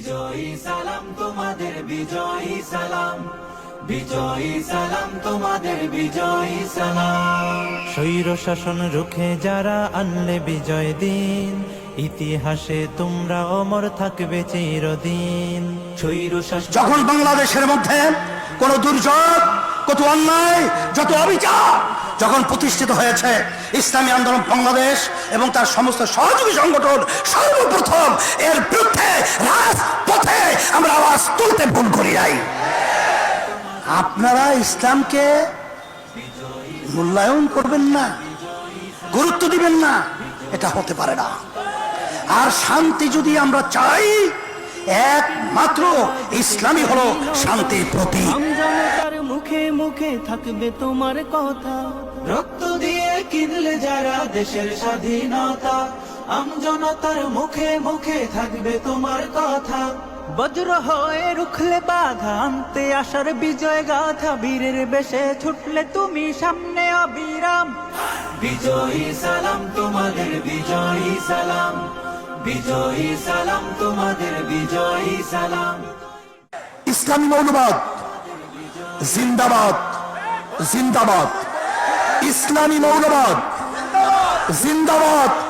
বিজয়ী সালাম তোমাদের বিজয়ী সালাম। বিজয়ী সালাম তোমাদের বিজয়ী সালাম। স্বৈর শাসন রুখে যারা আনলে বিজয় দিন ইতিহাসে তোমরা অমর থাকবে চিরদিন। স্বৈর শাসন যখন বাংলাদেশের মধ্যে কোন দুর্যোগ কত অন্যায় যত অবিচার যখন প্রতিষ্ঠিত হয়েছে ইসলামী আন্দোলন বাংলাদেশ এবং তার সমস্ত সহযোগী সংগঠন সর্বপ্রথম এর বিরুদ্ধে তুলতে ভুল করি নাই। আপনারা ইসলামকে মূল্যায়ন করবেন না, গুরুত্ব দিবেন না, এটা হতে পারে না। আর শান্তি যদি আমরা চাই, একমাত্র ইসলামই হলো শান্তির আমজনতার মুখে মুখে থাকবে তোমার কথা। রক্ত দিয়ে কিনলে যারা দেশের স্বাধীনতা আমজনতার মুখে মুখে থাকবে তোমার কথা। বজ্র হয়ে রুখলে বাধা আনতে আসার বিজয় গাথা বীরের বেশে ছুটলে তুমি সামনে অবিরাম। বিজয়ী সালাম তোমাদের বিজয়ী সালাম। বিজয়ী সালাম তোমাদের বিজয়ী সালাম। ইসলামী মৌলবাদ জিন্দাবাদ জিন্দাবাদ। ইসলামী মৌলবাদ জিন্দাবাদ।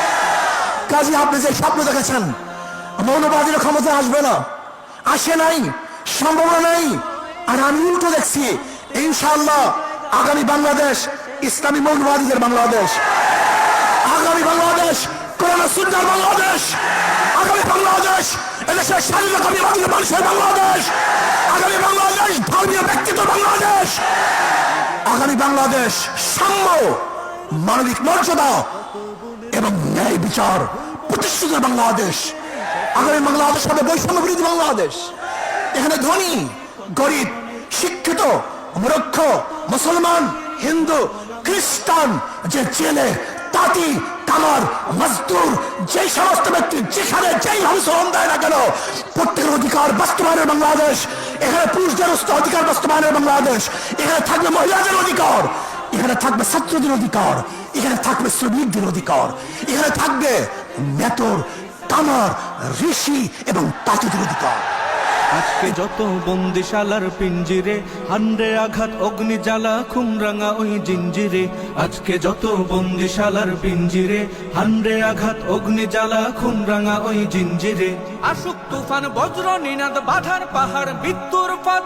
কাজে আপনি যে স্বপ্ন দেখেছেন। মৌলবাদীর ক্ষমতা আসবে না। আসে নাই, সম্ভাবনা নাই। আর আমি উল্টো দেখছি, ইনশাআল্লাহ আগামী বাংলাদেশ, ইসলামী মৌলবাদীদের বাংলাদেশ। আগামী বাংলাদেশ করোনা সুন্দর বাংলাদেশ। আগামী বাংলাদেশ, এদেশের স্বাধীনতামী মানুষের বাংলাদেশ। আগামী বাংলাদেশ, ধর্মীয় ব্যক্তিত্ব বাংলাদেশ। আগামী বাংলাদেশ, সাম্য মানবিক মর্যাদা এবং ন্যায় বিচার প্রতিষ্ঠিত বাংলাদেশ। আগামী বাংলাদেশ হবে বৈষম্য বিরোধী বাংলাদেশ। এখানে ধনী, গরিব, শিক্ষিত, মূর্খ, মুসলমান, হিন্দু, খ্রিস্টান, যে জেলে, তাঁতি, কামার, মজদুর, যে সমস্ত ব্যক্তি যেখানে যেই শ্রম দেয় না কেন, প্রত্যেকের অধিকার বাস্তবায়নের বাংলাদেশ। এখানে পুরুষদের অধিকার বাস্তবায়নের বাংলাদেশ। এখানে থাকবে মহিলাদের অধিকার। এখানে থাকবে ছাত্রদের অধিকার এখানে থাকবে শ্রমিকদের অধিকার এখানে থাকবে মেতর কামার ঋষি এবং তাঁতিদের অধিকার। আজকে যত বন্দিশালার পিঞ্জিরে হান্ডে আঘাত অগ্নি জ্বালা খুমরাঙা ওই জিঞ্জিরে আজকে যত বন্দিশালার পিঞ্জিরে হান্ডে আঘাত অগ্নি জ্বালা খুমরাঙা ওই জিঞ্জিরে। আসুক তুফান বজ্র নিনাদ বাধার পাহাড় মৃত্যুর পথ।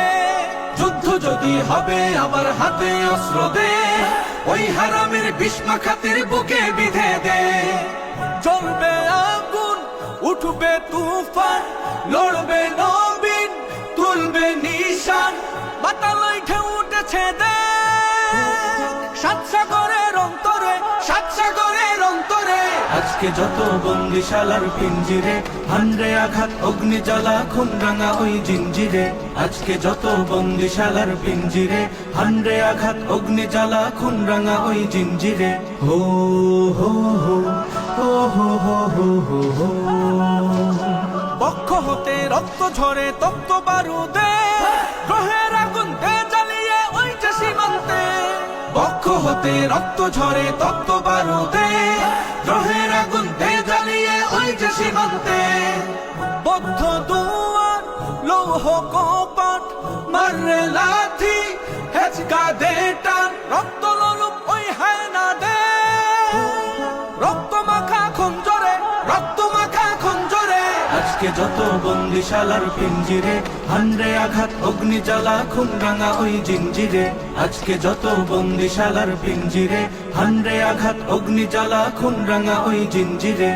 যদি হবে আবার হাতে অস্ত্র দে? ওই হারামের বিষ্মা খাতের বুকে বিধে দে। চলবে আগুন, উঠবে তুফান, লড়বে নবীন, তুলবে নিশান বাতালয় ঢেউ উঠেছে দে। সাত সাগরের আজকে যত বন্দিশালার পিঞ্জিরে। হান্ডে আঘাত অগ্নি জ্বালা খুন রাঙা ওই জিঞ্জিরে। আজকে যত বন্দিশালার পিঞ্জিরে। হান্ডে আঘাত অগ্নি জ্বালা খুন রাঙা ওই জিঞ্জিরে। হো হো হো হো হো হো হো হো হো। পক্ষ হতে, রক্ত ঝরে, তপ্ত বারুদে। গ্রহের আগুন দে জ্বালিয়ে ওই যে সীমান্তে। পক্ষ হতে, রক্ত ঝরে, তপ্ত বারুদে। গ্রহের আগুন জ্বালিয়ে ওই যে সীমান্তে। বদ্ধ দুয়ার, লৌহ কপাট মাররে লাথি, হেচকা দে টান, রক্ত ললুপ, ওই হায় না দে আজকে যত বন্দিশালার পিঞ্জিরে হানরে আঘাত অগ্নি জ্বালা খুন রাঙা ওই জিঞ্জিরে। আজকে যত বন্দিশালার পিঞ্জিরে হানরে আঘাত অগ্নি জ্বালা খুন রাঙা ওই জিঞ্জিরে।